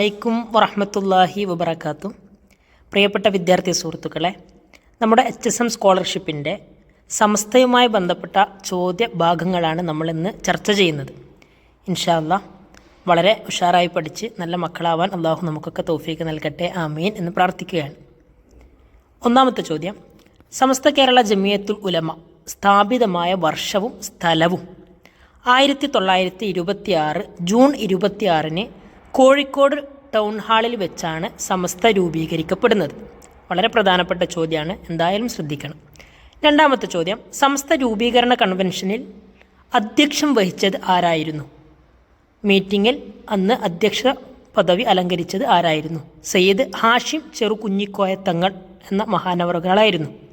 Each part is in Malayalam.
വലൈക്കും വറഹമത്തല്ലാഹി വബർക്കാത്തു പ്രിയപ്പെട്ട വിദ്യാർത്ഥി സുഹൃത്തുക്കളെ നമ്മുടെ എച്ച് എസ് എം സ്കോളർഷിപ്പിന്റെ സംസ്ഥയുമായി ബന്ധപ്പെട്ട ചോദ്യ ഭാഗങ്ങളാണ് നമ്മളിന്ന് ചർച്ച ചെയ്യുന്നത്. ഇൻഷാല്ല വളരെ ഉഷാറായി പഠിച്ച് നല്ല മക്കളാവാൻ അള്ളാഹു നമുക്കൊക്കെ തോഫീക്ക് നൽകട്ടെ ആമീൻ എന്ന് പ്രാർത്ഥിക്കുകയാണ്. ഒന്നാമത്തെ ചോദ്യം സമസ്ത കേരള ജമിയത്തുൽ ഉലമ സ്ഥാപിതമായ വർഷവും സ്ഥലവും ആയിരത്തി തൊള്ളായിരത്തി ഇരുപത്തിയാറ് ജൂൺ ഇരുപത്തിയാറിന് കോഴിക്കോട് ടൗൺ ഹാളിൽ വെച്ചാണ് സമസ്ത രൂപീകരിക്കപ്പെടുന്നത്. വളരെ പ്രധാനപ്പെട്ട ചോദ്യമാണ്. എന്തായാലും ശ്രദ്ധിക്കണം. രണ്ടാമത്തെ ചോദ്യം സമസ്ത രൂപീകരണ കൺവെൻഷനിൽ അധ്യക്ഷം വഹിച്ചത് ആരായിരുന്നു? മീറ്റിങ്ങിൽ അന്ന് അധ്യക്ഷ പദവി അലങ്കരിച്ചത് ആരായിരുന്നു? സയ്യിദ് ഹാഷിം ചെറുകുഞ്ഞിക്കോയത്തങ്ങൾ എന്ന മഹാനവറുകളായിരുന്നു.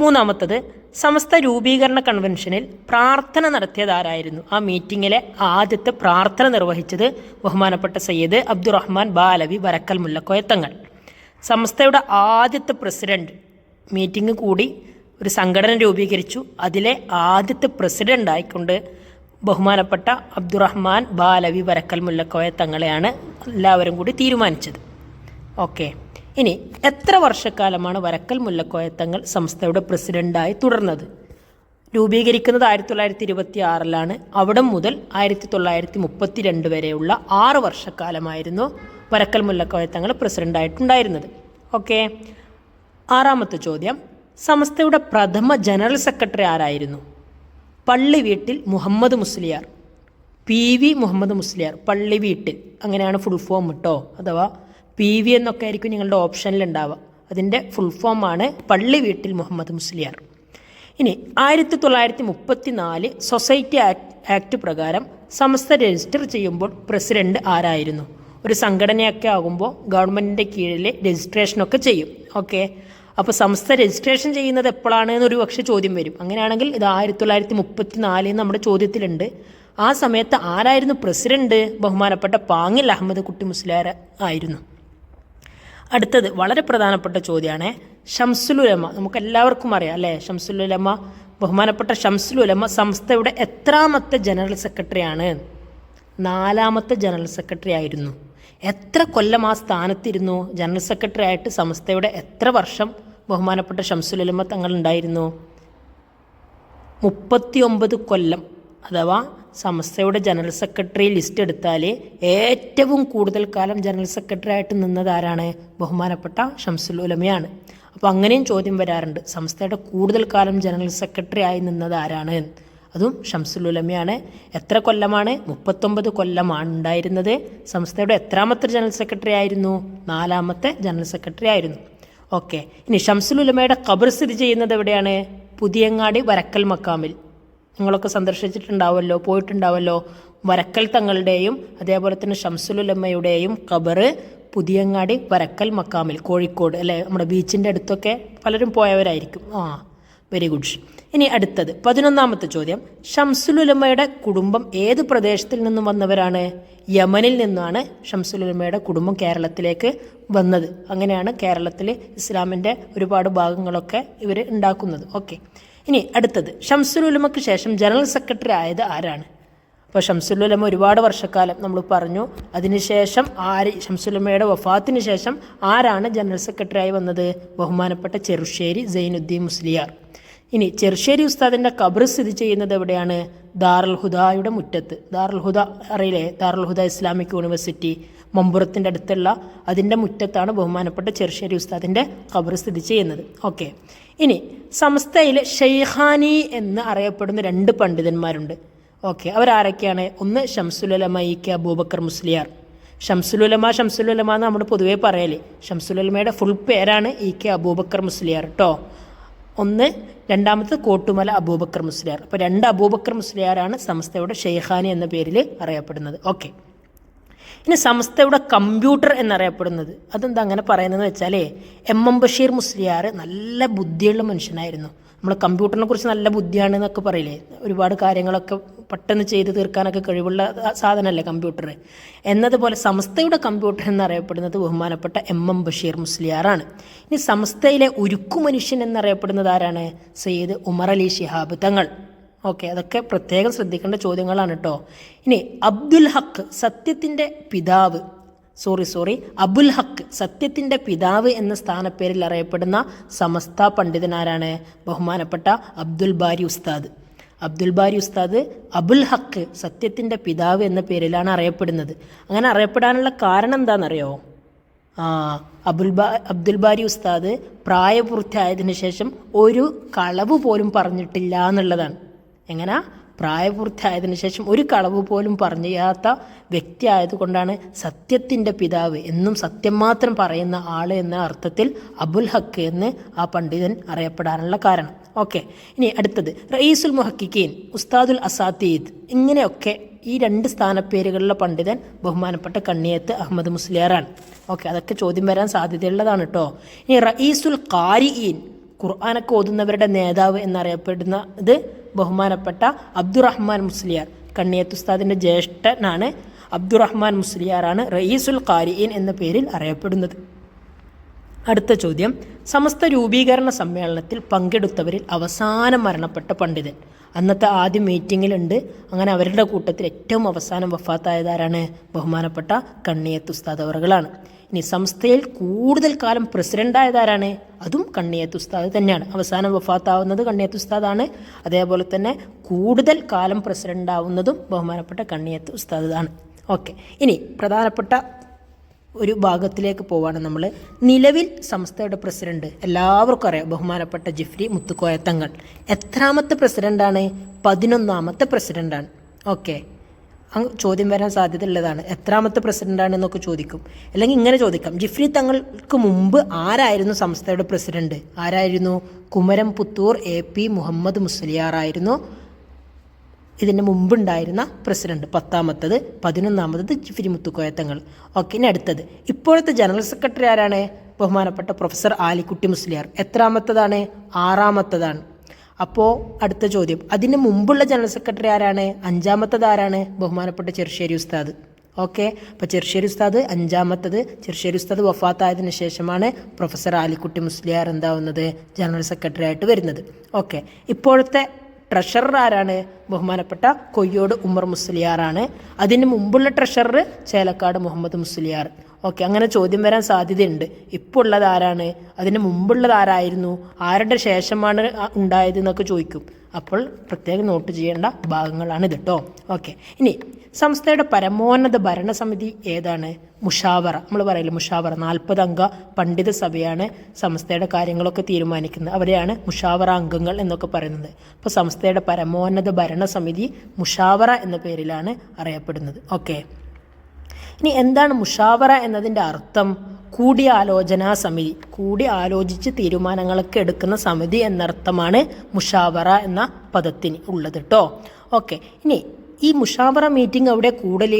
മൂന്നാമത്തത് സമസ്ത രൂപീകരണ കൺവെൻഷനിൽ പ്രാർത്ഥന നടത്തിയതാരായിരുന്നു? ആ മീറ്റിങ്ങിലെ ആദ്യത്തെ പ്രാർത്ഥന നിർവഹിച്ചത് ബഹുമാനപ്പെട്ട സയ്യിദ് അബ്ദുറഹ്മാൻ ബാലവി വരക്കൽ മുല്ലക്കോയത്തങ്ങൾ സമസ്തയുടെ ആദ്യത്തെ പ്രസിഡന്റ് മീറ്റിംഗ് കൂടി ഒരു സംഘടന രൂപീകരിച്ചു. അതിലെ ആദ്യത്തെ പ്രസിഡന്റ് ആയിക്കൊണ്ട് ബഹുമാനപ്പെട്ട അബ്ദുറഹ്മാൻ ബാലവി വരക്കൽ മുല്ലക്കോയ തങ്ങളെയാണ് എല്ലാവരും കൂടി തീരുമാനിച്ചത്. ഓക്കെ. ഇനി എത്ര വർഷക്കാലമാണ് വരക്കൽ മുല്ലക്കോയത്തങ്ങൾ സംസ്ഥയുടെ പ്രസിഡന്റായി തുടർന്നത്? രൂപീകരിക്കുന്നത് ആയിരത്തി തൊള്ളായിരത്തി ഇരുപത്തി ആറിലാണ് അവിടെ മുതൽ ആയിരത്തി തൊള്ളായിരത്തി മുപ്പത്തി രണ്ട് വരെയുള്ള ആറ് വർഷക്കാലമായിരുന്നു വരക്കൽ മുല്ലക്കോയത്തങ്ങൾ പ്രസിഡന്റായിട്ടുണ്ടായിരുന്നത്. ഓക്കെ. ആറാമത്തെ ചോദ്യം. സംസ്ഥയുടെ പ്രഥമ ജനറൽ സെക്രട്ടറി ആരായിരുന്നു? പള്ളി വീട്ടിൽ Muhammad Musliyar. P V Muhammad Musliyar. പള്ളി വീട്ടിൽ. അങ്ങനെയാണ് ഫുൾ ഫോം കേട്ടോ അഥവാ പി വി എന്നൊക്കെ ആയിരിക്കും നിങ്ങളുടെ ഓപ്ഷനിൽ ഉണ്ടാവുക. അതിന്റെ ഫുൾ ഫോമാണ് പള്ളി വീട്ടിൽ മുഹമ്മദ് മുസ്ലിയാർ. ഇനി ആയിരത്തി തൊള്ളായിരത്തി മുപ്പത്തി നാല് സൊസൈറ്റി ആക്ട് പ്രകാരം സമസ്ത രജിസ്റ്റർ ചെയ്യുമ്പോൾ പ്രസിഡന്റ് ആരായിരുന്നു? ഒരു സംഘടനയൊക്കെ ആകുമ്പോൾ ഗവൺമെന്റിന്റെ കീഴിൽ രജിസ്ട്രേഷനൊക്കെ ചെയ്യും. ഓക്കെ അപ്പോൾ സംസ്ഥ രജിസ്ട്രേഷൻ ചെയ്യുന്നത് എപ്പോഴാണ് എന്നൊരു പക്ഷേ ചോദ്യം വരും. അങ്ങനെയാണെങ്കിൽ ഇത് ആയിരത്തി തൊള്ളായിരത്തി മുപ്പത്തി നാലിൽ നമ്മുടെ ചോദ്യത്തിലുണ്ട്. ആ സമയത്ത് ആരായിരുന്നു പ്രസിഡന്റ് ബഹുമാനപ്പെട്ട പാങ്ങിൽ അഹമ്മദ് കുട്ടി മുസ്ലിയാർ ആയിരുന്നു. അടുത്തത് വളരെ പ്രധാനപ്പെട്ട ചോദ്യമാണ് ഷംസുലുലമ നമുക്ക് എല്ലാവർക്കും അറിയാം അല്ലേ? ഷംസുലുലമ ബഹുമാനപ്പെട്ട ഷംസുലുലമ സംസ്ഥയുടെ എത്രാമത്തെ ജനറൽ സെക്രട്ടറിയാണ്? നാലാമത്തെ ജനറൽ സെക്രട്ടറി ആയിരുന്നു. എത്ര കൊല്ലം ആ സ്ഥാനത്തിരുന്നു? ജനറൽ സെക്രട്ടറി ആയിട്ട് സംസ്ഥയുടെ എത്ര വർഷം ബഹുമാനപ്പെട്ട ഷംസുലുലമ തങ്ങൾ ഉണ്ടായിരുന്നു മുപ്പത്തിയൊമ്പത് കൊല്ലം. അഥവാ സംസ്ഥയുടെ ജനറൽ സെക്രട്ടറി ലിസ്റ്റ് എടുത്താൽ ഏറ്റവും കൂടുതൽ കാലം ജനറൽ സെക്രട്ടറി ആയിട്ട് നിന്നത് ആരാണ്? ബഹുമാനപ്പെട്ട ഷംസുൽ ഉലമയാണ്. അപ്പോൾ അങ്ങനെയും ചോദ്യം വരാറുണ്ട്. സംസ്ഥയുടെ കൂടുതൽ കാലം ജനറൽ സെക്രട്ടറി ആയി നിന്നത് ആരാണ്? അതും ഷംസുൽ ഉലമയാണ്. എത്ര കൊല്ലമാണ്? മുപ്പത്തൊമ്പത് കൊല്ലമാണ് ഉണ്ടായിരുന്നത്. സംസ്ഥയുടെ എത്രാമത്തെ ജനറൽ സെക്രട്ടറി ആയിരുന്നു? നാലാമത്തെ ജനറൽ സെക്രട്ടറി ആയിരുന്നു. ഓക്കെ. ഇനി ഷംസുൽ ഉലമയുടെ ഖബർ സ്ഥിതി ചെയ്യുന്നത് എവിടെയാണ്? പുതിയങ്ങാടി വരക്കൽ മക്കാമിൽ. നിങ്ങളൊക്കെ സന്ദർശിച്ചിട്ടുണ്ടാവുമല്ലോ പോയിട്ടുണ്ടാവുമല്ലോ വരക്കൽ തങ്ങളുടെയും അതേപോലെ തന്നെ ഷംസുലുലമ്മയുടെയും ഖബറ് പുതിയങ്ങാടി വരക്കൽ മക്കാമിൽ കോഴിക്കോട് അല്ലേ? നമ്മുടെ ബീച്ചിന്റെ അടുത്തൊക്കെ പലരും പോയവരായിരിക്കും. ആ വെരി ഗുഡ് ഇനി അടുത്തത് പതിനൊന്നാമത്തെ ചോദ്യം. ഷംസുലുലമ്മയുടെ കുടുംബം ഏത് പ്രദേശത്തിൽ നിന്നും വന്നവരാണ്? യമനിൽ നിന്നാണ് ഷംസുലുലമ്മയുടെ കുടുംബം കേരളത്തിലേക്ക് വന്നത്. അങ്ങനെയാണ് കേരളത്തിൽ ഇസ്ലാമിന്റെ ഒരുപാട് ഭാഗങ്ങളൊക്കെ ഇവർ ഉണ്ടാക്കുന്നത്. ഓക്കെ ഇനി അടുത്തത് ഷംസുലുലമക്ക് ശേഷം ജനറൽ സെക്രട്ടറി ആയത് ആരാണ്? അപ്പോൾ ഷംസുലുലമ ഒരുപാട് വർഷക്കാലം നമ്മൾ പറഞ്ഞു അതിനുശേഷം ആര് ഷംസുലമയുടെ വഫാത്തിന് ശേഷം ആരാണ് ജനറൽ സെക്രട്ടറി ആയി വന്നത്? ബഹുമാനപ്പെട്ട ചെറുശ്ശേരി സൈനുദ്ദീൻ മുസ്ലിയാർ. ഇനി ചെറുശ്ശേരി ഉസ്താദിന്റെ ഖബർ സ്ഥിതി ചെയ്യുന്നത് എവിടെയാണ്? ദാറുൽ ഹുദായുടെ മുറ്റത്ത്. ദാറുൽ ഹുദ അറിയില്ലേ? ദാറുൽ ഹുദ ഇസ്ലാമിക് യൂണിവേഴ്സിറ്റി മമ്പുറത്തിന്റെ അടുത്തുള്ള അതിന്റെ മുറ്റത്താണ് ബഹുമാനപ്പെട്ട ചെറുശ്ശേരി ഉസ്താദിന്റെ ഖബർ സ്ഥിതി ചെയ്യുന്നത്. ഓക്കെ. ഇനി സംസ്ഥയിലെ ഷെയ്ഖാനി എന്ന് അറിയപ്പെടുന്ന രണ്ട് പണ്ഡിതന്മാരുണ്ട്. ഓക്കെ അവരാരൊക്കെയാണ്? ഒന്ന് ഷംസുലമ ഇ അബൂബക്കർ മുസ്ലിയാർ. ഷംസുലുലമ ഷംസുലുലമ എന്ന് നമ്മൾ പൊതുവേ പറയലേ. ഷംസുലുലമയുടെ ഫുൾ പേരാണ് ഇ കെ അബൂബക്കർ മുസ്ലിയാർ കേട്ടോ ഒന്ന് രണ്ടാമത്തെ കോട്ടുമല അബൂബക്കർ മുസ്ലിയാർ. അപ്പോൾ രണ്ട് അബൂബക്കർ മുസ്ലിയാറാണ് സംസ്ഥയുടെ ഷെയ്ഖാനി എന്ന പേരിൽ അറിയപ്പെടുന്നത്. ഓക്കെ ഇനി സംസ്ഥയുടെ കമ്പ്യൂട്ടർ എന്നറിയപ്പെടുന്നത്. അതെന്താ അങ്ങനെ പറയുന്നതെന്ന് വെച്ചാലേ എം എം ബഷീർ മുസ്ലിയാർ നല്ല ബുദ്ധിയുള്ള മനുഷ്യനായിരുന്നു. നമ്മൾ കമ്പ്യൂട്ടറിനെ കുറിച്ച് നല്ല ബുദ്ധിയാണ് എന്നൊക്കെ പറയില്ലേ? ഒരുപാട് കാര്യങ്ങളൊക്കെ പെട്ടെന്ന് ചെയ്ത് തീർക്കാനൊക്കെ കഴിവുള്ള സാധനമല്ലേ കമ്പ്യൂട്ടർ എന്നതുപോലെ സംസ്ഥയുടെ കമ്പ്യൂട്ടർ എന്നറിയപ്പെടുന്നത് ബഹുമാനപ്പെട്ട എം എം ബഷീർ മുസ്ലിയാറാണ്. ഇനി സംസ്ഥയിലെ ഉരുക്കു മനുഷ്യൻ എന്നറിയപ്പെടുന്നത് ആരാണ്? സയ്യിദ് ഉമർ അലി ശിഹാബ് തങ്ങൾ. ഓക്കെ അതൊക്കെ പ്രത്യേകം ശ്രദ്ധിക്കേണ്ട ചോദ്യങ്ങളാണ് കേട്ടോ ഇനി അബ്ദുൽ ഹക്ക് സത്യത്തിന്റെ പിതാവ്. സോറി സോറി അബുൽ ഹക്ക് സത്യത്തിന്റെ പിതാവ് എന്ന സ്ഥാനപ്പേരിൽ അറിയപ്പെടുന്ന സമസ്ത പണ്ഡിതനാരാണ് ബഹുമാനപ്പെട്ട അബ്ദുൽ ബാരി ഉസ്താദ്. അബ്ദുൽ ബാരി ഉസ്താദ് അബുൽ ഹക്ക് സത്യത്തിന്റെ പിതാവ് എന്ന പേരിലാണ് അറിയപ്പെടുന്നത്. അങ്ങനെ അറിയപ്പെടാനുള്ള കാരണം എന്താണെന്നറിയോ? അബുൽ ബാ അബ്ദുൽ ബാരി ഉസ്താദ് പ്രായപൂർത്തിയായതിനു ശേഷം ഒരു കളവ് പോലും പറഞ്ഞിട്ടില്ല എന്നുള്ളതാണ്. എങ്ങനെ? പ്രായപൂർത്തിയായതിനു ശേഷം ഒരു കളവ് പോലും പറഞ്ഞാത്ത വ്യക്തി ആയതുകൊണ്ടാണ് സത്യത്തിന്റെ പിതാവ് എന്നും സത്യം മാത്രം പറയുന്ന ആൾ എന്ന അർത്ഥത്തിൽ അബുൽ ഹക്ക് എന്ന് ആ പണ്ഡിതൻ അറിയപ്പെടാനുള്ള കാരണം. ഓക്കെ ഇനി അടുത്തത്. റയീസുൽ മുഹക്കിക്കീൻ ഉസ്താദുൽ അസാത്തീദ് ഇങ്ങനെയൊക്കെ ഈ രണ്ട് സ്ഥാനപ്പേരുകളിലെ പണ്ഡിതൻ ബഹുമാനപ്പെട്ട കണ്ണിയത്ത് അഹമ്മദ് മുസ്ലിയാറാണ് ഓക്കെ അതൊക്കെ ചോദ്യം വരാൻ സാധ്യതയുള്ളതാണ് കേട്ടോ ഇനി റയീസുൽ ഖാരിഈൻ ഖുർആാനൊക്കെ ഓതുന്നവരുടെ നേതാവ് എന്നറിയപ്പെടുന്നത് ബഹുമാനപ്പെട്ട അബ്ദുറഹ്മാൻ മുസ്ലിയാർ കണ്ണിയത്ത് ഉസ്താദിന്റെ ജ്യേഷ്ഠനാണ് അബ്ദുറഹ്മാൻ മുസ്ലിയാറാണ് റയീസുൽ ഖാരിയൻ എന്ന പേരിൽ അറിയപ്പെടുന്നത്. അടുത്ത ചോദ്യം സമസ്ത രൂപീകരണ സമ്മേളനത്തിൽ പങ്കെടുത്തവരിൽ അവസാനം മരണപ്പെട്ട പണ്ഡിതൻ. അന്നത്തെ ആദ്യ മീറ്റിങ്ങിലുണ്ട്. അങ്ങനെ അവരുടെ കൂട്ടത്തിൽ ഏറ്റവും അവസാനം വഫാത്തായതാരാണ് ബഹുമാനപ്പെട്ട കണ്ണിയത്ത് ഉസ്താദ് അവറുകളാണ്. ഇനി സംസ്ഥയിൽ കൂടുതൽ കാലം പ്രസിഡന്റായതാരാണ് അതും കണ്ണിയത്ത് ഉസ്താദ് തന്നെയാണ്. അവസാനം വഫാത്താവുന്നത് കണ്ണിയത്ത് ഉസ്താദാണ്. അതേപോലെ തന്നെ കൂടുതൽ കാലം പ്രസിഡന്റാവുന്നതും ബഹുമാനപ്പെട്ട കണ്ണിയത്ത് ഉസ്താദാണ്. ഓക്കെ. ഇനി പ്രധാനപ്പെട്ട ഒരു ഭാഗത്തിലേക്ക് പോവാണ് നമ്മൾ നിലവിൽ സംസ്ഥയുടെ പ്രസിഡന്റ് എല്ലാവർക്കും അറിയാം. ബഹുമാനപ്പെട്ട ജിഫ്രി മുത്തുക്കോയത്തങ്ങൾ എത്രാമത്തെ പ്രസിഡന്റാണ്? പതിനൊന്നാമത്തെ പ്രസിഡന്റാണ്. ഓക്കെ. ചോദ്യം വരാൻ സാധ്യതയുള്ളതാണ്. എത്രാമത്തെ പ്രസിഡന്റാണ് എന്നൊക്കെ ചോദിക്കും. അല്ലെങ്കിൽ ഇങ്ങനെ ചോദിക്കാം. ജിഫ്രി തങ്ങൾക്ക് മുമ്പ് ആരായിരുന്നു സംസ്ഥയുടെ പ്രസിഡന്റ് ആരായിരുന്നു? കുമരം പുത്തൂർ എ പി മുഹമ്മദ് മുസ്ലിയാറായിരുന്നു ഇതിന് മുമ്പുണ്ടായിരുന്ന പ്രസിഡന്റ് പത്താമത്തത് പതിനൊന്നാമത്തത് ജിഫിരി മുത്തുക്കോയത്തങ്ങൾ ഓക്കെ ഇനി അടുത്തത്. ഇപ്പോഴത്തെ ജനറൽ സെക്രട്ടറി ആരാണ്? ബഹുമാനപ്പെട്ട പ്രൊഫസർ ആലിക്കുട്ടി മുസ്ലിയാർ. എത്രാമത്തതാണ്? ആറാമത്തതാണ്. അപ്പോൾ അടുത്ത ചോദ്യം. അതിന് മുമ്പുള്ള ജനറൽ സെക്രട്ടറി ആരാണ്? അഞ്ചാമത്തത് ആരാണ്? ബഹുമാനപ്പെട്ട ചെറുശ്ശേരി ഉസ്താദ്. ഓക്കെ. അപ്പോൾ ചെറുശ്ശേരി ഉസ്താദ് അഞ്ചാമത്തത് ചെറുശ്ശേരി ഉസ്താദ് വഫാത്തായതിനു ശേഷമാണ് പ്രൊഫസർ ആലിക്കുട്ടി മുസ്ലിയാർ എന്താവുന്നത്? ജനറൽ സെക്രട്ടറി ആയിട്ട് വരുന്നത്. ഓക്കെ. ഇപ്പോഴത്തെ ട്രഷറർ ആരാണ്? ബഹുമാനപ്പെട്ട കൊയ്യോട് ഉമർ മുസ്ലിയാറാണ് അതിന് മുമ്പുള്ള ട്രഷറർ ചേലക്കാട് മുഹമ്മദ് മുസ്ലിയാർ. ഓക്കെ അങ്ങനെ ചോദ്യം വരാൻ സാധ്യതയുണ്ട്. ഇപ്പോൾ ഉള്ളത് ആരാണ്? അതിന് മുമ്പുള്ളത് ആരായിരുന്നു? ആരുടെ ശേഷമാണ് ഉണ്ടായത് എന്നൊക്കെ ചോദിക്കും. അപ്പോൾ പ്രത്യേകം നോട്ട് ചെയ്യേണ്ട ഭാഗങ്ങളാണ് ഇത് കേട്ടോ ഓക്കെ ഇനി സംസ്ഥയുടെ പരമോന്നത ഭരണസമിതി ഏതാണ്? മുഷാവറ. നമ്മൾ പറയില്ല മുഷാവറ നാൽപ്പത് അംഗ പണ്ഡിത സഭയാണ് സംസ്ഥയുടെ കാര്യങ്ങളൊക്കെ തീരുമാനിക്കുന്നത്. അവരെയാണ് മുഷാവറ അംഗങ്ങൾ എന്നൊക്കെ പറയുന്നത്. അപ്പോൾ സംസ്ഥയുടെ പരമോന്നത ഭരണസമിതി മുഷാവറ എന്ന പേരിലാണ് അറിയപ്പെടുന്നത്. ഓക്കെ ഇനി എന്താണ് മുഷാവറ എന്നതിന്റെ അർത്ഥം? കൂടിയാലോചനാ സമിതി. കൂടി ആലോചിച്ച് തീരുമാനങ്ങളൊക്കെ എടുക്കുന്ന സമിതി എന്നർത്ഥമാണ് മുഷാവറ എന്ന പദത്തിന് ഉള്ളത് കേട്ടോ ഓക്കെ ഇനി ഈ മുഷാവറ മീറ്റിംഗ് അവിടെ കൂടൽ?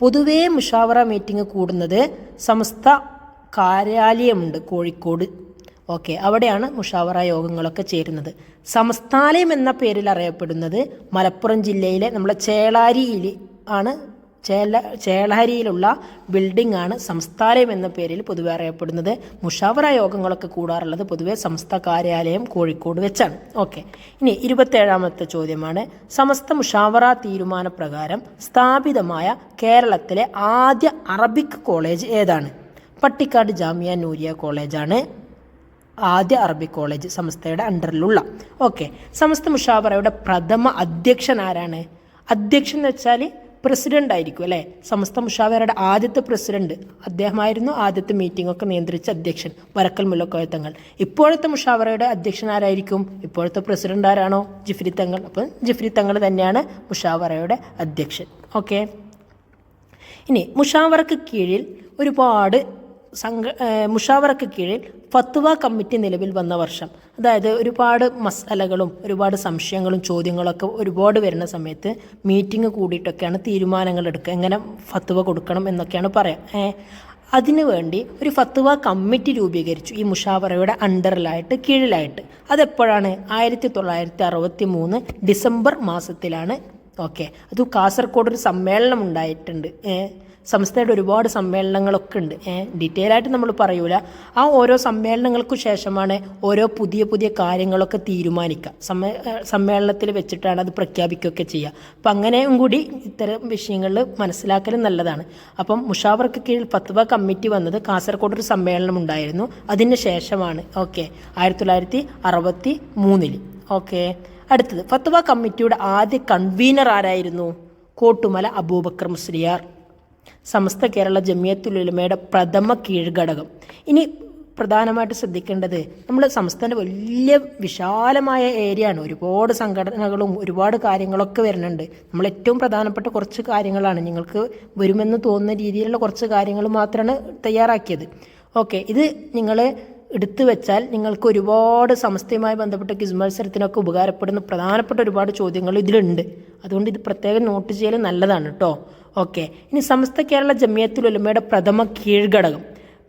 പൊതുവേ മുഷാവറ മീറ്റിംഗ് കൂടുന്നത് സമസ്ത കാര്യാലയമുണ്ട് കോഴിക്കോട്. ഓക്കെ അവിടെയാണ് മുഷാവറ യോഗങ്ങളൊക്കെ ചേരുന്നത്. സമസ്താലയം എന്ന പേരിൽ അറിയപ്പെടുന്നത് മലപ്പുറം ജില്ലയിലെ നമ്മുടെ ചേളാരിയിൽ ആണ് ചേല ചേളാരിയിലുള്ള ബിൽഡിംഗ് ആണ് സംസ്ഥാനം എന്ന പേരിൽ പൊതുവെ അറിയപ്പെടുന്നത്. മുഷാവറ യോഗങ്ങളൊക്കെ കൂടാറുള്ളത് പൊതുവെ സംസ്ഥ കാര്യാലയം കോഴിക്കോട് വെച്ചാണ്. ഓക്കെ. ഇനി ഇരുപത്തേഴാമത്തെ ചോദ്യമാണ്. സമസ്ത മുഷാവറ തീരുമാനപ്രകാരം സ്ഥാപിതമായ കേരളത്തിലെ ആദ്യ അറബിക് കോളേജ് ഏതാണ്? പട്ടിക്കാട് ജാമിയ നൂരിയ കോളേജാണ്. ആദ്യ അറബിക് കോളേജ് സംസ്ഥയുടെ അണ്ടറിലുള്ള. ഓക്കെ. സമസ്ത മുഷാവറയുടെ പ്രഥമ അധ്യക്ഷൻ ആരാണ്? അധ്യക്ഷൻ എന്ന് വെച്ചാൽ പ്രസിഡന്റ് ആയിരിക്കും അല്ലേ? സമസ്ത മുഷാവറയുടെ ആദ്യത്തെ പ്രസിഡന്റ്. അദ്ദേഹമായിരുന്നു ആദ്യത്തെ മീറ്റിംഗ് ഒക്കെ നിയന്ത്രിച്ച അധ്യക്ഷൻ വരക്കൽ മുല്ലക്കോയത്തങ്ങൾ. ഇപ്പോഴത്തെ മുഷാവറയുടെ അധ്യക്ഷൻ ആരായിരിക്കും? ഇപ്പോഴത്തെ പ്രസിഡന്റ് ആരാണോ? ജിഫ്രി തങ്ങൾ. അപ്പം ജിഫ്രി തങ്ങൾ തന്നെയാണ് മുഷാവറയുടെ അധ്യക്ഷൻ. ഓക്കെ. ഇനി മുഷാവറക്ക് കീഴിൽ ഒരുപാട് സംഘ മുഷാവറക്ക് കീഴിൽ ഫത്വ കമ്മിറ്റി നിലവിൽ വന്ന വർഷം. അതായത് ഒരുപാട് മസാലകളും ഒരുപാട് സംശയങ്ങളും ചോദ്യങ്ങളൊക്കെ ഒരുപാട് വരുന്ന സമയത്ത് മീറ്റിംഗ് കൂടിയിട്ടൊക്കെയാണ് തീരുമാനങ്ങൾ എടുക്കുക. എങ്ങനെ ഫത്വ കൊടുക്കണം എന്നൊക്കെയാണ് പറയാം. അതിനു വേണ്ടി ഒരു ഫത്വ കമ്മിറ്റി രൂപീകരിച്ചു ഈ മുഷാവറയുടെ അണ്ടറിലായിട്ട് കീഴിലായിട്ട്. അതെപ്പോഴാണ്? ആയിരത്തി തൊള്ളായിരത്തി അറുപത്തി മൂന്ന് ഡിസംബർ മാസത്തിലാണ്. ഓക്കെ. അത് കാസർഗോഡ് ഒരു സമ്മേളനം ഉണ്ടായിട്ടുണ്ട്. സംസ്ഥയുടെ ഒരുപാട് സമ്മേളനങ്ങളൊക്കെ ഉണ്ട്. ഡീറ്റെയിൽ ആയിട്ട് നമ്മൾ പറയൂല. ആ ഓരോ സമ്മേളനങ്ങൾക്കു ശേഷമാണ് ഓരോ പുതിയ പുതിയ കാര്യങ്ങളൊക്കെ തീരുമാനിക്കുക സമ്മേ സമ്മേളനത്തിൽ വെച്ചിട്ടാണ് അത് പ്രഖ്യാപിക്കുകയൊക്കെ ചെയ്യുക. അപ്പം അങ്ങനെയും കൂടി ഇത്തരം വിഷയങ്ങളിൽ മനസ്സിലാക്കൽ നല്ലതാണ്. അപ്പം മുഷാവർക്ക് കീഴിൽ പത്തുവ കമ്മിറ്റി വന്നത് കാസർഗോഡ് ഒരു സമ്മേളനം ഉണ്ടായിരുന്നു. അതിന് ശേഷമാണ്. ഓക്കെ. ആയിരത്തി തൊള്ളായിരത്തി അറുപത്തി മൂന്നിൽ ഓക്കെ. അടുത്തത്. ഫത്വ കമ്മിറ്റിയുടെ ആദ്യ കൺവീനർ ആരായിരുന്നു? കോട്ടുമല അബൂബക്കർ മുസ്ലിയാർ. സമസ്ത കേരള ജമിയത്തുലുലമയുടെ പ്രഥമ കീഴ്ഘടകം. ഇനി പ്രധാനമായിട്ട് ശ്രദ്ധിക്കേണ്ടത് നമ്മൾ സംസ്ഥാന വലിയ വിശാലമായ ഏരിയ ആണ്. ഒരുപാട് സംഘടനകളും ഒരുപാട് കാര്യങ്ങളൊക്കെ വരുന്നുണ്ട്. നമ്മൾ ഏറ്റവും പ്രധാനപ്പെട്ട കുറച്ച് കാര്യങ്ങളാണ് നിങ്ങൾക്ക് വരുമെന്ന് തോന്നുന്ന രീതിയിലുള്ള കുറച്ച് കാര്യങ്ങൾ മാത്രമാണ് തയ്യാറാക്കിയത്. ഓക്കെ ഇത് നിങ്ങൾ എടുത്തു വെച്ചാൽ നിങ്ങൾക്ക് ഒരുപാട് സമസ്തയുമായി ബന്ധപ്പെട്ട കിസ് മത്സരത്തിനൊക്കെ ഉപകാരപ്പെടുന്ന പ്രധാനപ്പെട്ട ഒരുപാട് ചോദ്യങ്ങൾ ഇതിലുണ്ട്. അതുകൊണ്ട് ഇത് പ്രത്യേകം നോട്ട് ചെയ്യൽ നല്ലതാണ് കേട്ടോ ഓക്കെ ഇനി സമസ്ത കേരള ജമിയത്തുൽ ഉലമയുടെ പ്രഥമ കീഴ്ഘടകം.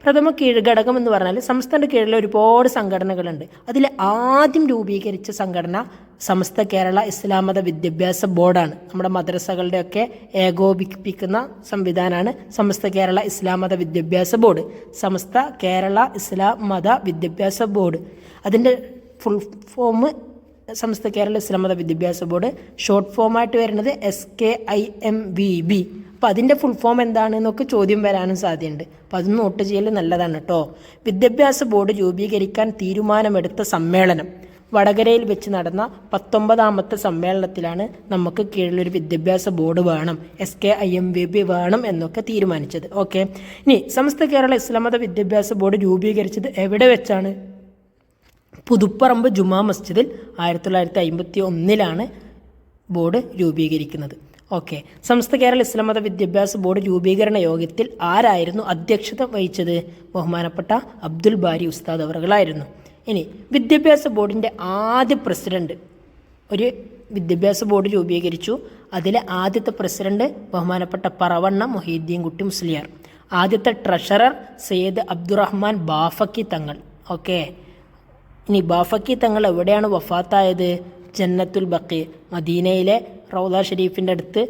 പ്രഥമ കീഴ്ഘടകം എന്ന് പറഞ്ഞാൽ സംസ്ഥാന കീഴിൽ ഒരുപാട് സംഘടനകളുണ്ട്. അതിൽ ആദ്യം രൂപീകരിച്ച സംഘടന സമസ്ത കേരള ഇസ്ലാമത വിദ്യാഭ്യാസ ബോർഡാണ്. നമ്മുടെ മദ്രസകളുടെയൊക്കെ ഏകോപിപ്പിക്കുന്ന സംവിധാനമാണ് സമസ്ത കേരള ഇസ്ലാം മത വിദ്യാഭ്യാസ ബോർഡ്. സമസ്ത കേരള ഇസ്ലാം മത വിദ്യാഭ്യാസ ബോർഡ്. അതിന്റെ ഫുൾ ഫോം സമസ്ത കേരള ഇസ്ലാമത വിദ്യാഭ്യാസ ബോർഡ് ഷോർട്ട് ഫോമായിട്ട് വരുന്നത് S K I M V B അപ്പോൾ അതിന്റെ ഫുൾ ഫോം എന്താണെന്നൊക്കെ ചോദ്യം വരാനും സാധ്യതയുണ്ട്. അപ്പോൾ അത് നോട്ട് ചെയ്യൽ നല്ലതാണ് കേട്ടോ വിദ്യാഭ്യാസ ബോർഡ് രൂപീകരിക്കാൻ തീരുമാനമെടുത്ത സമ്മേളനം വടകരയിൽ വെച്ച് നടന്ന പത്തൊമ്പതാമത്തെ സമ്മേളനത്തിലാണ് നമുക്ക് കീഴിലൊരു വിദ്യാഭ്യാസ ബോർഡ് വേണം S K I M V B വേണം എന്നൊക്കെ തീരുമാനിച്ചത്. ഓക്കെ. ഇനി സമസ്ത കേരള ഇസ്ലാമത വിദ്യാഭ്യാസ ബോർഡ് രൂപീകരിച്ചത് എവിടെ വെച്ചാണ്? പുതുപ്പറമ്പ് ജുമാ മസ്ജിദിൽ ആയിരത്തി തൊള്ളായിരത്തി അമ്പത്തി ഒന്നിലാണ് ബോർഡ് രൂപീകരിക്കുന്നത്. ഓക്കെ. സംസ്ഥ കേരള ഇസ്ലാം മത വിദ്യാഭ്യാസ ബോർഡ് രൂപീകരണ യോഗത്തിൽ ആരായിരുന്നു അധ്യക്ഷത വഹിച്ചത്? ബഹുമാനപ്പെട്ട അബ്ദുൽ ബാരി ഉസ്താദ് അവറുകളായിരുന്നു. ഇനി വിദ്യാഭ്യാസ ബോർഡിന്റെ ആദ്യ പ്രസിഡന്റ് ഒരു വിദ്യാഭ്യാസ ബോർഡ് രൂപീകരിച്ചു. അതിലെ ആദ്യത്തെ പ്രസിഡന്റ് ബഹുമാനപ്പെട്ട പറവണ്ണ മൊഹീദ്ദീൻ കുട്ടി മുസ്ലിയാർ. ആദ്യത്തെ ട്രഷറർ സെയ്ദ് അബ്ദുറഹ്മാൻ ബാഫക്കി തങ്ങൾ. ഓക്കെ. ഇനി ബാഫക്കി തങ്ങൾ എവിടെയാണ് വഫാത്തായത്? ജന്നത്തുൽ ബക്കി മദീനയിലെ റൗദ ഷരീഫിന്റെ അടുത്ത്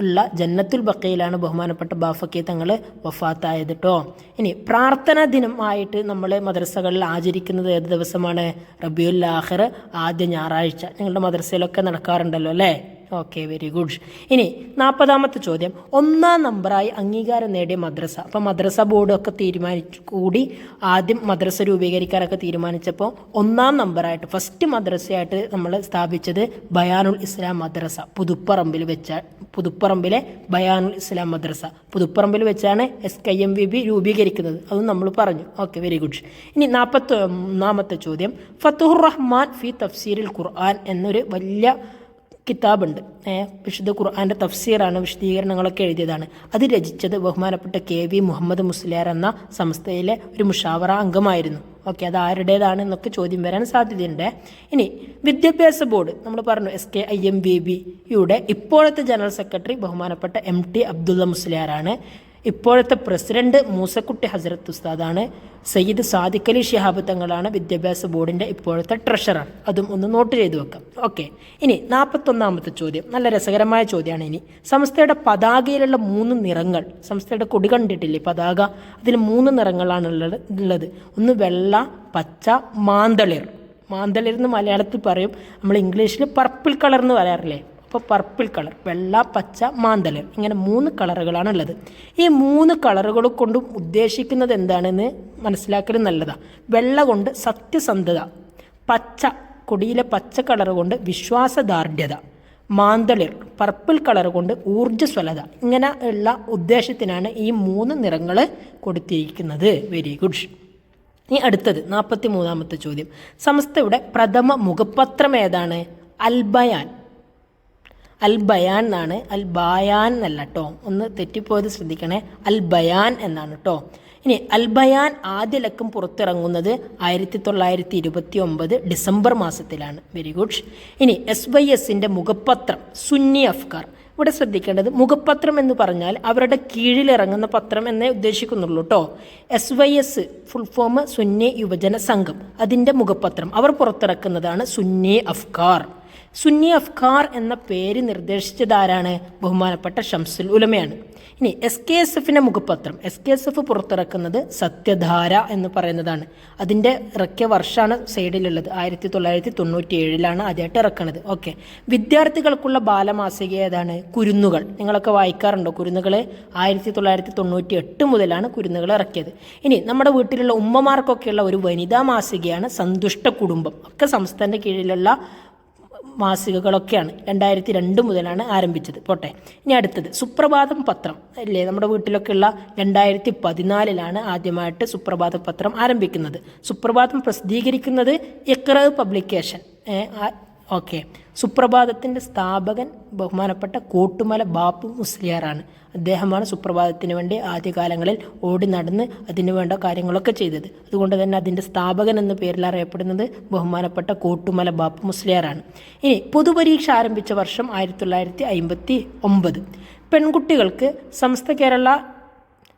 ഉള്ള ജന്നത്തുൽ ബക്കയിലാണ് ബഹുമാനപ്പെട്ട ബാഫക്കി തങ്ങൾ വഫാത്തായത് കേട്ടോ ഇനി പ്രാർത്ഥനാ ദിനമായിട്ട് നമ്മൾ മദ്രസകളിൽ ആചരിക്കുന്നത് ഏത് ദിവസമാണ്? റബിയുൽ ആഖിർ ആദ്യ ഞായറാഴ്ച. നിങ്ങളുടെ മദ്രസയിലൊക്കെ നടക്കാറുണ്ടല്ലോ അല്ലേ? Okay very good. ഇനി നാൽപ്പതാമത്തെ ചോദ്യം. ഒന്നാം നമ്പറായി അംഗീകാരം നേടിയ മദ്രസ. അപ്പം മദ്രസ ബോർഡൊക്കെ തീരുമാനിച്ചു കൂടി ആദ്യം മദ്രസ രൂപീകരിക്കാനൊക്കെ തീരുമാനിച്ചപ്പോൾ ഒന്നാം നമ്പറായിട്ട് ഫസ്റ്റ് മദ്രസയായിട്ട് നമ്മൾ സ്ഥാപിച്ചത് ബയാനുൽ ഇസ്ലാം മദ്രസ. പുതുപ്പറമ്പിൽ വെച്ച പുതുപ്പറമ്പിലെ ബയാനുൽ ഇസ്ലാം മദ്രസ. പുതുപ്പറമ്പിൽ വെച്ചാണ് S K M V B രൂപീകരിക്കുന്നത് അത് നമ്മൾ പറഞ്ഞു. ഓക്കെ വെരി ഗുഡ് ഇനി നാൽപ്പത്തി ഒന്നാമത്തെ ചോദ്യം. ഫത്തുഹുർ റഹ്മാൻ ഫി തഫ്സീരിൽ ഖുർആൻ എന്നൊരു വലിയ കിതാബുണ്ട്. വിശുദ്ധ ഖുർആാന്റെ തഫ്സീറാണ് വിശദീകരണങ്ങളൊക്കെ എഴുതിയതാണ്. അത് രചിച്ചത് ബഹുമാനപ്പെട്ട കെ വി മുഹമ്മദ് മുസ്ലിയാർ എന്ന സംസ്ഥയിലെ ഒരു മുഷാവറ അംഗമായിരുന്നു. ഓക്കെ അത് ആരുടേതാണ് എന്നൊക്കെ ചോദ്യം വരാൻ സാധ്യതയുണ്ട്. ഇനി വിദ്യാഭ്യാസ ബോർഡ് നമ്മൾ പറഞ്ഞു S K I M B ബിയുടെ ഇപ്പോഴത്തെ ജനറൽ സെക്രട്ടറി ബഹുമാനപ്പെട്ട എം ടി അബ്ദുള്ള മുസ്ലിയാറാണ് ഇപ്പോഴത്തെ പ്രസിഡന്റ് മൂസക്കുട്ടി ഹസരത്ത് ഉസ്താദാണ്. സയ്യിദ് സാദിഖ് അലി ഷിഹാബ് തങ്ങളാണ് വിദ്യാഭ്യാസ ബോർഡിന്റെ ഇപ്പോഴത്തെ ട്രഷറർ. അതും ഒന്ന് നോട്ട് ചെയ്തു വെക്കാം. ഓക്കെ ഇനി നാൽപ്പത്തൊന്നാമത്തെ ചോദ്യം. നല്ല രസകരമായ ചോദ്യമാണ് ഇനി. സംസ്ഥയുടെ പതാകയിലുള്ള മൂന്ന് നിറങ്ങൾ. സംസ്ഥയുടെ കൊടി കണ്ടിട്ടില്ലേ? പതാക. അതിൽ മൂന്ന് നിറങ്ങളാണ് ഉള്ളത് ഉള്ളത്. ഒന്ന് വെള്ള പച്ച മാന്തളിർ. മാന്തളിർ എന്ന് മലയാളത്തിൽ പറയും. നമ്മൾ ഇംഗ്ലീഷിൽ പർപ്പിൾ കളർ എന്ന് പറയാറില്ലേ? അപ്പോൾ പർപ്പിൾ കളർ വെള്ള പച്ച മാന്തലർ ഇങ്ങനെ മൂന്ന് കളറുകളാണ് ഉള്ളത്. ഈ മൂന്ന് കളറുകൾ കൊണ്ടും ഉദ്ദേശിക്കുന്നത് എന്താണെന്ന് മനസ്സിലാക്കൽ നല്ലതാണ് വെള്ള കൊണ്ട് സത്യസന്ധത പച്ച കൊടിയിലെ പച്ച കളർ കൊണ്ട് വിശ്വാസദാർഢ്യത മാന്തളിർ പർപ്പിൾ കളർ കൊണ്ട് ഊർജസ്വലത ഇങ്ങനെ ഉള്ള ഉദ്ദേശത്തിനാണ് ഈ മൂന്ന് നിറങ്ങൾ കൊടുത്തിരിക്കുന്നത്. വെരി ഗുഡ് ഇനി അടുത്തത് നാൽപ്പത്തി മൂന്നാമത്തെ ചോദ്യം. സംസ്ഥയുടെ പ്രഥമ മുഖപത്രം ഏതാണ്? അൽബയാൻ. അൽ ബയാൻ എന്നാണ്. അൽ ബായാൻ എന്നല്ല കേട്ടോ ഒന്ന് തെറ്റിപ്പോയത് ശ്രദ്ധിക്കണേ. അൽ ബയാൻ എന്നാണ് കേട്ടോ ഇനി അൽ ബയാൻ ആദ്യ ലക്കം പുറത്തിറങ്ങുന്നത് ആയിരത്തി തൊള്ളായിരത്തി ഇരുപത്തി ഒമ്പത് ഡിസംബർ മാസത്തിലാണ്. വെരി ഗുഡ് ഇനി എസ് വൈ എസിന്റെ മുഖപത്രം സുന്നി അഫ്കാർ. ഇവിടെ ശ്രദ്ധിക്കേണ്ടത് മുഖപത്രം എന്ന് പറഞ്ഞാൽ അവരുടെ കീഴിലിറങ്ങുന്ന പത്രം എന്നേ ഉദ്ദേശിക്കുന്നുള്ളൂ കേട്ടോ S Y S full form Sunni Yuvajana Sangham. അതിന്റെ മുഖപത്രം. അവർ പുറത്തിറക്കുന്നതാണ് സുന്നി അഫ്കാർ. സുന്നി അഫ്കാർ എന്ന പേര് നിർദ്ദേശിച്ചതാരാണ് ബഹുമാനപ്പെട്ട ഷംസുൽ ഉലമയാണ്. ഇനി എസ് കെ എസ് എഫിന്റെ മുഖപത്രം. എസ് കെ എസ് എഫ് പുറത്തിറക്കുന്നത് സത്യധാര എന്ന് പറയുന്നതാണ്. അതിന്റെ ഇറക്കിയ വർഷമാണ് സൈഡിലുള്ളത്. ആയിരത്തി തൊള്ളായിരത്തി തൊണ്ണൂറ്റി ഏഴിലാണ് ആദ്യമായിട്ട് ഇറക്കുന്നത് ഓക്കെ. വിദ്യാർത്ഥികൾക്കുള്ള ബാലമാസിക ഏതാണ്? കുരുന്നുകൾ. നിങ്ങളൊക്കെ വായിക്കാറുണ്ടോ കുരുന്നുകൾ ആയിരത്തി തൊള്ളായിരത്തി തൊണ്ണൂറ്റി എട്ട് മുതലാണ് കുരുന്നുകൾ ഇറക്കിയത്. ഇനി നമ്മുടെ വീട്ടിലുള്ള ഉമ്മമാർക്കൊക്കെയുള്ള ഒരു വനിതാ മാസികയാണ് സന്തുഷ്ട കുടുംബം. ഒക്കെ സംസ്ഥാന കീഴിലുള്ള മാസികകളൊക്കെയാണ് രണ്ടായിരത്തി രണ്ട് മുതലാണ് ആരംഭിച്ചത്. പോട്ടെ. ഇനി അടുത്തത്. സുപ്രഭാതം പത്രം. അല്ലേ? നമ്മുടെ വീട്ടിലൊക്കെ ഉള്ള രണ്ടായിരത്തി പതിനാലിലാണ് ആദ്യമായിട്ട് സുപ്രഭാതം പത്രം ആരംഭിക്കുന്നത്. സുപ്രഭാതം പ്രസിദ്ധീകരിക്കുന്നത് എക്രവ് പബ്ലിക്കേഷൻ. ഓക്കെ. സുപ്രഭാതത്തിന്റെ സ്ഥാപകൻ ബഹുമാനപ്പെട്ട കോട്ടുമല ബാപ്പു മുസ്ലിയാറാണ് അദ്ദേഹമാണ് സുപ്രഭാതത്തിന് വേണ്ടി ആദ്യകാലങ്ങളിൽ ഓടി നടന്ന് അതിനു വേണ്ട കാര്യങ്ങളൊക്കെ ചെയ്തത്. അതുകൊണ്ട് തന്നെ അതിന്റെ സ്ഥാപകൻ എന്ന പേരിൽ അറിയപ്പെടുന്നത് ബഹുമാനപ്പെട്ട കോട്ടുമല ബാപ്പു മുസ്ലിയാറാണ്. ഇനി പൊതുപരീക്ഷ ആരംഭിച്ച വർഷം ആയിരത്തി തൊള്ളായിരത്തി അമ്പത്തി ഒമ്പത്. പെൺകുട്ടികൾക്ക് സമസ്ത കേരള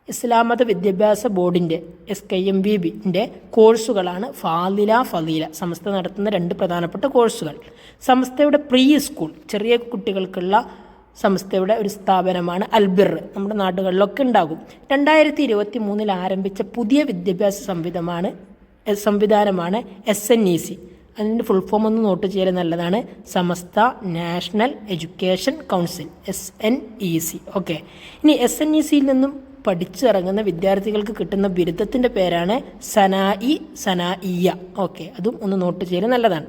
ഇസ്ലാമത വിദ്യാഭ്യാസ ബോർഡിന്റെ എസ് കെ എം ബി ബിന്റെ കോഴ്സുകളാണ് ഫാലില ഫലീല സംസ്ഥ നടത്തുന്ന രണ്ട് പ്രധാനപ്പെട്ട കോഴ്സുകൾ. സംസ്ഥയുടെ പ്രീ സ്കൂൾ ചെറിയ കുട്ടികൾക്കുള്ള സംസ്ഥയുടെ ഒരു സ്ഥാപനമാണ് അൽബിർ. നമ്മുടെ നാടുകളിലൊക്കെ ഉണ്ടാകും. രണ്ടായിരത്തി ഇരുപത്തി മൂന്നിൽ ആരംഭിച്ച പുതിയ വിദ്യാഭ്യാസ സംവിധമാണ് സംവിധാനമാണ് എസ് എൻ ഇ സി. അതിന്റെ ഫുൾ ഫോം ഒന്ന് നോട്ട് ചെയ്യൽ നല്ലതാണ്. Samastha national education council S N E C. Okay. ഇനി എസ് എൻ ഇ സിയിൽ നിന്നും പഠിച്ചിറങ്ങുന്ന വിദ്യാർത്ഥികൾക്ക് കിട്ടുന്ന ബിരുദത്തിന്റെ പേരാണ് സനായി സനായിയ ഓക്കെ. അതും ഒന്ന് നോട്ട് ചെയ്യൽ നല്ലതാണ്.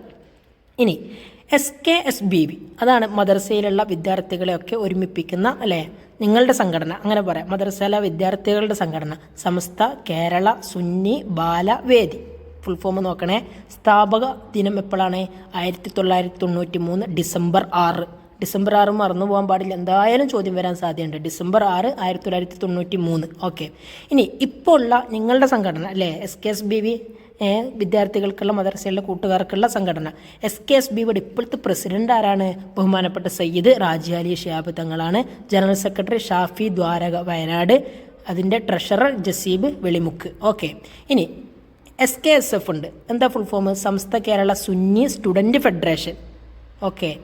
ഇനി S K S B V അതാണ് മദർസയിലുള്ള വിദ്യാർത്ഥികളെയൊക്കെ ഒരുമിപ്പിക്കുന്ന അല്ലേ? നിങ്ങളുടെ സംഘടന. അങ്ങനെ പറയാം. മദർസയിലെ വിദ്യാർത്ഥികളുടെ സംഘടന. സമസ്ത കേരള സുന്നി ബാല വേദി. ഫുൾ ഫോം നോക്കണേ. സ്ഥാപക ദിനം എപ്പോഴാണ്? ആയിരത്തി തൊള്ളായിരത്തി തൊണ്ണൂറ്റി മൂന്ന് ഡിസംബർ ആറ്. ഡിസംബർ ആറ് മറന്നു പോകാൻ പാടില്ല. എന്തായാലും ചോദ്യം വരാൻ സാധ്യതയുണ്ട്. ഡിസംബർ ആറ് ആയിരത്തി തൊള്ളായിരത്തി തൊണ്ണൂറ്റി മൂന്ന് ഓക്കെ ഇനി ഇപ്പോൾ ഉള്ള നിങ്ങളുടെ സംഘടന അല്ലേ? S K S B V വിദ്യാർത്ഥികൾക്കുള്ള മദർസയിലെ കൂട്ടുകാർക്കുള്ള സംഘടന. എസ് കെ എസ് ബിയുടെ ഇപ്പോഴത്തെ പ്രസിഡന്റ് ആരാണ്? ബഹുമാനപ്പെട്ട സയ്യിദ് റാജി അലി ഷിയാബ് തങ്ങളാണ്. General secretary Shafi Dwaraka Wayanad. അതിന്റെ ട്രഷറർ ജസീബ് വെളിമുക്ക്. ഓക്കെ. ഇനി എസ് കെ എസ് എഫ് ഉണ്ട്. എന്താ full form Samastha Kerala Sunni student federation. Okay.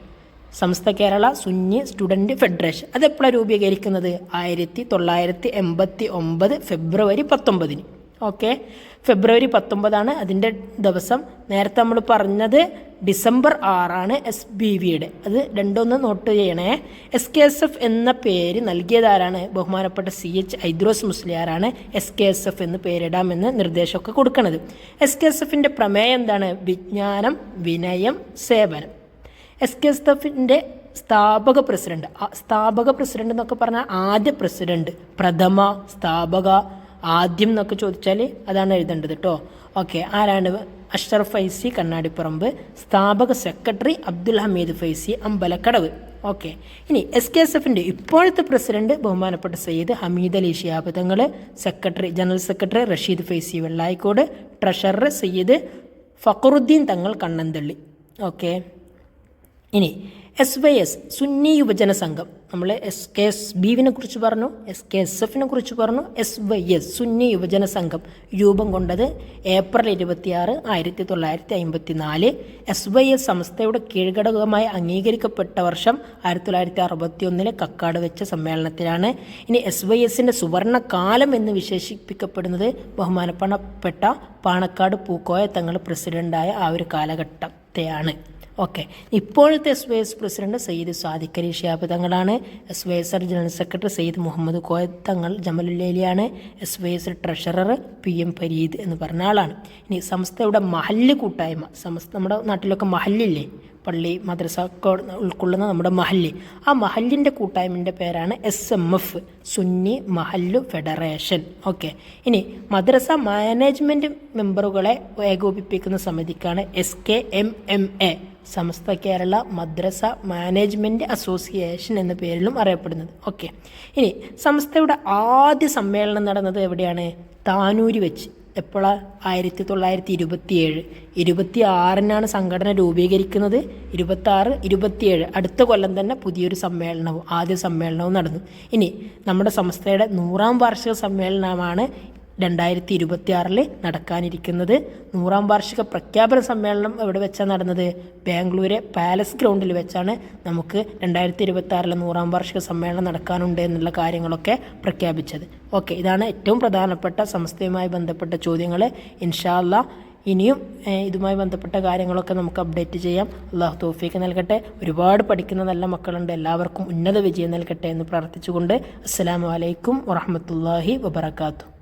Samastha Kerala Sunni student federation. അതെപ്പോഴാണ് രൂപീകരിക്കുന്നത്? ആയിരത്തി തൊള്ളായിരത്തി എൺപത്തി ഒമ്പത് ഫെബ്രുവരി പത്തൊമ്പതിന്. ഓക്കെ. ഫെബ്രുവരി പത്തൊമ്പതാണ് അതിന്റെ ദിവസം. നേരത്തെ നമ്മൾ പറഞ്ഞത് ഡിസംബർ ആറാണ് എസ് ബി വിയുടെ. അത് രണ്ടൊന്ന് നോട്ട് ചെയ്യണേ. എസ് കെ എസ് എഫ് എന്ന പേര് നൽകിയതാരാണ്? ബഹുമാനപ്പെട്ട സി എച്ച് ഐദ്രോസ് മുസ്ലിയാറാണ് എസ് കെ എസ് എഫ് എന്ന് പേരിടാമെന്ന് നിർദ്ദേശമൊക്കെ കൊടുക്കുന്നത് എസ് കെ എസ് എഫിന്റെ പ്രമേയം എന്താണ്? വിജ്ഞാനം വിനയം സേവനം. എസ് കെ എസ് എഫിന്റെ സ്ഥാപക പ്രസിഡന്റ്. സ്ഥാപക പ്രസിഡന്റ് എന്നൊക്കെ പറഞ്ഞാൽ ആദ്യ പ്രസിഡന്റ് പ്രഥമ സ്ഥാപക ആദ്യം എന്നൊക്കെ ചോദിച്ചാൽ അതാണ് എഴുതേണ്ടത് കേട്ടോ ഓക്കെ ആരാണ് അഷ്റഫ് ഫൈസി കണ്ണാടിപ്പറമ്പ് സ്ഥാപക സെക്രട്ടറി അബ്ദുൽ ഹമീദ് ഫൈസി അമ്പലക്കടവ്. ഓക്കെ ഇനി എസ് കെ എസ് എഫിന്റെ ഇപ്പോഴത്തെ പ്രസിഡന്റ് ബഹുമാനപ്പെട്ട Sayyid Hameed Ali Shihab Thangal secretary general secretary Rasheed Faizy Vellayikode treasurer Sayyid Fakhruddin Thangal Kannanthali. Okay ഇനി S Y S Sunni Yuvajana Sangham. നമ്മൾ എസ് കെ എസ് ബിവിനെ കുറിച്ച് പറഞ്ഞു എസ് കെ എസ് എഫിനെ കുറിച്ച് പറഞ്ഞു S Y S Sunni Yuvajana സംഘം രൂപം കൊണ്ടത് ഏപ്രിൽ ഇരുപത്തിയാറ് ആയിരത്തി തൊള്ളായിരത്തി അമ്പത്തി നാല് എസ് വൈ എസ് സംസ്ഥയുടെ കീഴ്ഘടകമായി അംഗീകരിക്കപ്പെട്ട വർഷം ആയിരത്തി തൊള്ളായിരത്തി അറുപത്തി ഒന്നിലെ കക്കാട് വെച്ച സമ്മേളനത്തിലാണ്. ഇനി എസ് വൈ എസിന്റെ സുവർണ കാലം എന്ന് വിശേഷിപ്പിക്കപ്പെടുന്നത് ബഹുമാനപ്പെട്ട പാണക്കാട് പൂക്കോയ തങ്ങൾ പ്രസിഡന്റായ ആ ഒരു കാലഘട്ടത്തെയാണ്. ഓക്കെ ഇപ്പോഴത്തെ S Y S president Sayyid Sadiq Shihab തങ്ങളാണ് S Y S R general secretary Sayyid Muhammad Koya Thangal ജമലുല്ലേലിയാണ് S Y S treasurer P M Fareed എന്ന് പറഞ്ഞ ആളാണ്. ഇനി സംസ്ഥയുടെ മഹല്ല് കൂട്ടായ്മ. സംസ്ഥ നമ്മുടെ നാട്ടിലൊക്കെ മഹല്ലില്ലേ? പള്ളി മദ്രസ ഉൾക്കൊള്ളുന്ന നമ്മുടെ മഹല്ലി. ആ മഹല്ലിന്റെ കൂട്ടായ്മന്റെ പേരാണ് S M F Sunni Mahallu federation. Okay. ഇനി മദ്രസ മാനേജ്മെന്റ് മെമ്പറുകളെ ഏകോപിപ്പിക്കുന്ന സമിതിക്കാണ് S K M M A Samastha Kerala Madrasa management association എന്ന പേരിലും അറിയപ്പെടുന്നത്. ഓക്കെ. ഇനി സംസ്ഥയുടെ ആദ്യ സമ്മേളനം നടന്നത് എവിടെയാണ്? താനൂര് വെച്ച്. എപ്പോഴാണ് ആയിരത്തി തൊള്ളായിരത്തി ഇരുപത്തിയേഴ് ഇരുപത്തി ആറിനാണ് സംഘടന രൂപീകരിക്കുന്നത്. ഇരുപത്തി ആറ് ഇരുപത്തിയേഴ്. അടുത്ത കൊല്ലം തന്നെ പുതിയൊരു സമ്മേളനവും ആദ്യ സമ്മേളനവും നടന്നു. ഇനി നമ്മുടെ സംസ്ഥയുടെ നൂറാം വാർഷിക സമ്മേളനമാണ് രണ്ടായിരത്തി ഇരുപത്തി ആറിൽ നടക്കാനിരിക്കുന്നത്. നൂറാം വാർഷിക പ്രഖ്യാപന സമ്മേളനം എവിടെ വെച്ചാണ് നടന്നത്? ബാംഗ്ലൂരെ പാലസ് ഗ്രൗണ്ടിൽ വെച്ചാണ് നമുക്ക് രണ്ടായിരത്തി ഇരുപത്തി ആറിലെ നൂറാം വാർഷിക സമ്മേളനം നടക്കാനുണ്ട് എന്നുള്ള കാര്യങ്ങളൊക്കെ പ്രഖ്യാപിച്ചത്. ഓക്കെ ഇതാണ് ഏറ്റവും പ്രധാനപ്പെട്ട സംസ്ഥയുമായി ബന്ധപ്പെട്ട ചോദ്യങ്ങൾ ഇൻഷാല്ല ഇനിയും ഇതുമായി ബന്ധപ്പെട്ട കാര്യങ്ങളൊക്കെ നമുക്ക് അപ്ഡേറ്റ് ചെയ്യാം. അള്ളാഹു തോഫീക്ക് നൽകട്ടെ. ഒരുപാട് പഠിക്കുന്ന നല്ല മക്കളുണ്ട്. എല്ലാവർക്കും ഉന്നത വിജയം നൽകട്ടെ എന്ന് പ്രാർത്ഥിച്ചുകൊണ്ട്. അസ്സാം വലൈക്കും വറഹമത്തല്ലാഹി വബർക്കാത്തു